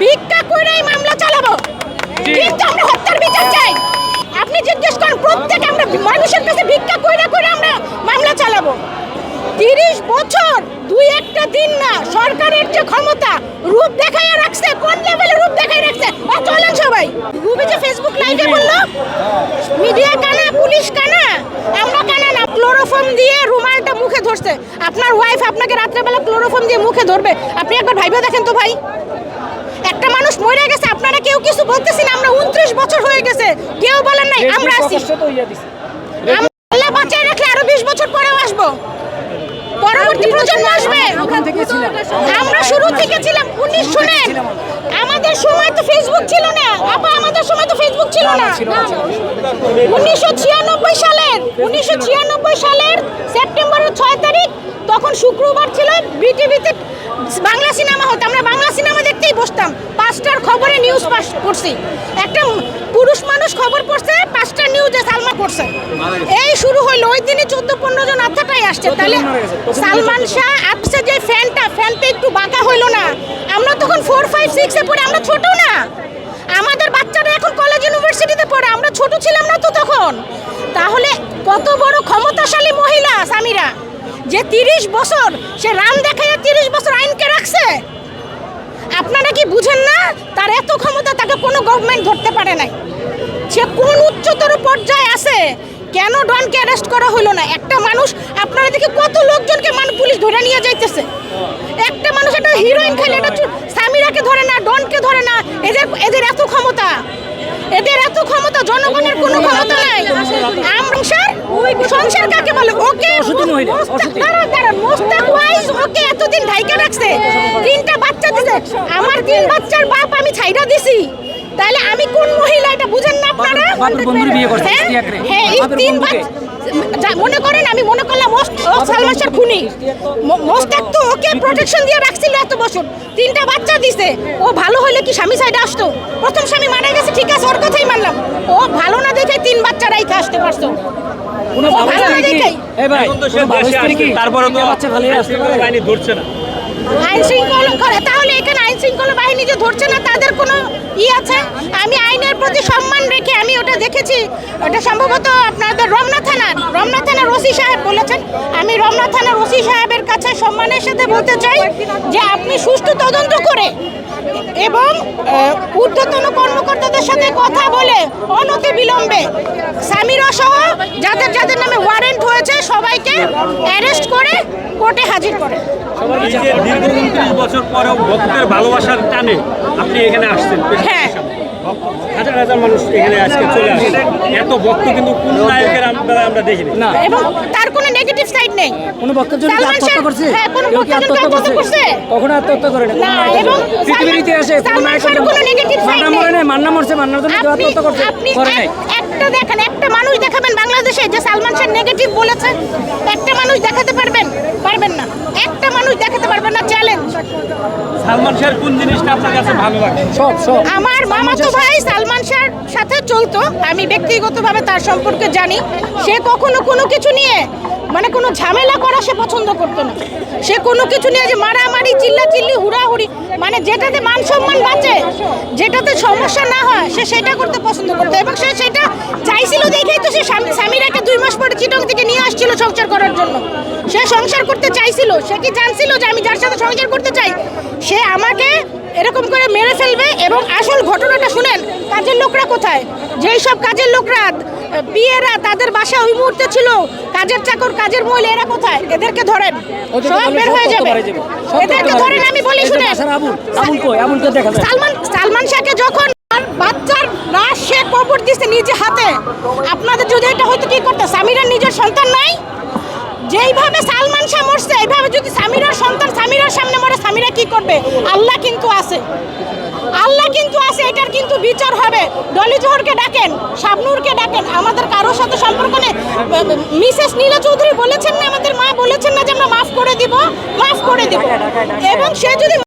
ভিক্ষা কইরাই মামলা চালাবো। কিন্তু আমরা হত্যার বিচার চাই। আপনি জিজ্ঞেস করেন প্রত্যেক আমরা মানুষের কাছে ভিক্ষা কইরা কইরা আমরা মামলা চালাবো। তিরিশ বছর দুই একটা দিন না সরকারের যে ক্ষমতা রূপ দেখাইয়া রাখছে কোন লেভেলে রূপ দেখাই রাখছে ও চলেন সবাই। রুবি যে ফেসবুক লাইভে বলল মিডিয়া কানা পুলিশ কানা আমরা কানা না ক্লোরোফর্ম দিয়ে মুখে ধরছে। আপনার ওয়াইফ আপনাকে রাত্রেবেলা ক্লোরোফর্ম দিয়ে মুখে ধরবে। আপনি একবার ভাইবে দেখেন তো ভাই। একটা মানুষ মরে গেছে আপনারা কেউ কিছু বলতেছেন আমরা উনত্রিশ বছর হয়ে গেছে। কেউ বলেন নাই আমরা আছি। আল্লাহ বাঁচিয়ে রাখলে আরও বিশ বছর পরেও আসব। পরবর্তী প্রজন্ম আসবে। আমরা শুরু থেকে ছিলাম। শুনেন। আমাদের সময় তো ফেসবুক ছিল না। আপা আমাদের সময় তো ফেসবুক ছিল না উনিশশো ছিয়ানব্বই সালের উনিশশো ছিয়ানব্বই সালের সেপ্টেম্বরের ছয় তারিখ তখন শুক্রবার ছিল বিটিভিতে বাংলা সিনেমা হতো। আমরা বাংলা সিনেমা দেখতেই বসতাম। পাঁচটার খবরে নিউজ পাস করছি। একটা পুরুষ মানুষ খবর পড়ছে পাঁচটা নিউজে সালমান করছে এই শুরু হইল ওই দিনে চোদ্দ পনেরো জন আত্মাটাই আসছে। তাহলে সালমান শাহ আপসে যে ফ্যানটা ফ্যানটা একটু বাঁকা হইল না। আমরা তখন ফোর ফাইভ সিক্সে পড়ে আমরা ছোট না। আমাদের বাচ্চারা এখন কলেজ ইউনিভার্সিটিতে পড়ে আমরা ছোট ছিলাম না তো তখন। তাহলে কত বড় ক্ষমতাশালী মহিলা সামিরা যে তিরিশ বছর সে রাম দেখাইয়া তিরিশ বছর আইনকে রাখছে? আপনারা কি বুঝেন না? তার এত ক্ষমতা তাকে কোনো গভর্নমেন্ট ধরতে পারে নাই। সে কোন উচ্চতর পর্যায়ে আছে? কেন ডনকে অ্যারেস্ট করা হলো না? একটা মানুষ আপনারা দেখে কত লোকজনকে মানুষ পুলিশ ধরে নিয়ে যাইতেছে। একটা মানুষ একটা হিরোইন খালি একটা সামিরাকে ধরে না ডনকে ধরে না। এদের এদের এত ক্ষমতা। এদের ক্ষমতা জনগণের কোনো ক্ষমতা নাই। সংসার? সংসার কাকে বলে? ওকে মোস্তাক ওয়াইজ ওকে এতদিন ঢাইকা রাখছে। তিনটা বাচ্চা দিছে। আমার তিন বাচ্চার বাপ আমি ছাইরা দিছি। তাহলে আমি কোন মহিলা এটা বুঝেন না আপনারা? হ্যাঁ? হ্যাঁ তিন বাচ্চা মনে করেন আমি মনে করলাম সালমাসের সালমান শাহ খুনি। মোস্তাক তো ওকে প্রোটেকশন দিয়ে রাখছিল এত বছর। তিনটা বাচ্চা দিছে। ও ভালো হলে কি স্বামী সাইডে আসতো? প্রথম স্বামী মারা গেছে ঠিক আছে ওর কথাই মানলাম। ও ভালো না দেখে তিন বাচ্চা রাইতে আসতে পারতো। তারপরে তো বাচ্চা ভালো আসতে পারে। ধরছে না। আইন শৃঙ্খলা তাহলে এখানে আইন শৃঙ্খলা বাহিনী যে ধরছে না, তাদের কোনো ই আছে? আমি আইনের প্রতি সম্মান রেখে আমি ওটা দেখেছি। ওটা সম্ভবত আপনাদের রমনা থানার রমনা থানার ওসি সাহেব বলেছেন। আমি রমনা থানার ওসি সাহেবের কাছে সম্মানের সাথে বলতে চাই যে আপনি সুষ্ঠু তদন্ত করে এবং ঊর্ধ্বতন কর্মকর্তাদের সাথে কথা বলে অনতি বিলম্বে সামিরা সহ যাদের যাদের নামে ওয়ারেন্ট হয়েছে, সবাইকে অ্যারেস্ট করে কোর্টে হাজির করে। দীর্ঘ উনত্রিশ বছর পরেও ভক্তের ভালোবাসার টানে আপনি এখানে আসছেন হ্যাঁ। হাজার হাজার মানুষ এখানে আজকে চলে এত ভক্ত কিন্তু কোন নায়কের আমরা আমরা দেখিনি। না। এবং তার কোনো নেগেটিভ সাইড নেই। কোনো বক্তার জন্য আত্মহত্যা করছে? হ্যাঁ, কেউ কি আত্মহত্যা আত্মহত্যা করছে? কখনো আত্মহত্যা করে না এবং পৃথিবীর ইতিহাসে কোনো নায়ক side মান্না নেই। মরে নাই। মান্না মরছে মান্নার জন্য কেউ আত্মহত্যা করছে? করে নাই। একটা দেখেন একটা মানুষ দেখাবেন বাংলাদেশে যে সালমান শাহ নেগেটিভ বলেছে। একটা মানুষ দেখাতে পারবেন? পারবেন না। একটা মানুষ দেখাতে পারবেন না সালমান শাহের কোন জিনিসটা আপনার কাছে ভালো লাগে? সব সব। আমার মামাতো ভাই সালমান শাহর সাথে চলতো। আমি ব্যক্তিগতভাবে তার সম্পর্কে জানি। সে কখনো কোনো কিছু নিয়ে মানে কোনো ঝামেলা করা সে পছন্দ করতো না। সে কোনো কিছু নিয়ে যে মারামারি চিল্লা চিল্লি হুড়াহুড়ি মানে যেটাতে মান সম্মান বাঁচে, যেটাতে সমস্যা না হয়, সে সেটা করতে পছন্দ করতো এবং সে সেটা চাইছিল দেখেই তো সে স্বামী- স্বামীরাকে দুই মাস পরে চিটং থেকে নিয়ে আসছিল সংসার করার জন্য। সে সংসার করতে চাইছিল, সে কি জানছিল যে আমি যার সাথে সংসার করতে চাই? সে আমাকে এরকম করে মেরে ফেলবে এবং আসল ঘটনাটা শুনেন কাজের লোকরা কোথায়? যেই সব কাজের লোকরা বিয়েরা তাদের বাসা ওই মুহূর্তে ছিল কাজের চাকর কাজের মহিলা এরা কোথায়? এদেরকে ধরেন সব বের হয়ে যাবে। এদেরকে ধরেন আমি বলি শুনেন আবুল আবুল কই? আবুলকে দেখা যায় সালমান সালমান শাহকে যখন বাচ্চার লাশ সে কবর দিচ্ছে নিজে হাতে আপনাদের যদি এটা হয়তো কি করতে? সামিরার নিজের সন্তান নাই? যেইভাবে সালমান শাহ মরছে এইভাবে যদি সামিরার সন্তান সামিরার সামনে মরে সামিরা কি করবে? আল্লাহ কিন্তু আছে। এটার কিন্তু বিচার হবে। ডলি জোহরকে ডাকেন শাবনুরকে ডাকেন আমাদের কারোর সাথে সম্পর্ক নেই। মিসেস নীলা চৌধুরী বলেছেন না আমাদের মা বলেছেন না যে আমরা মাফ করে দিব মাফ করে দিব। এবং সে যদি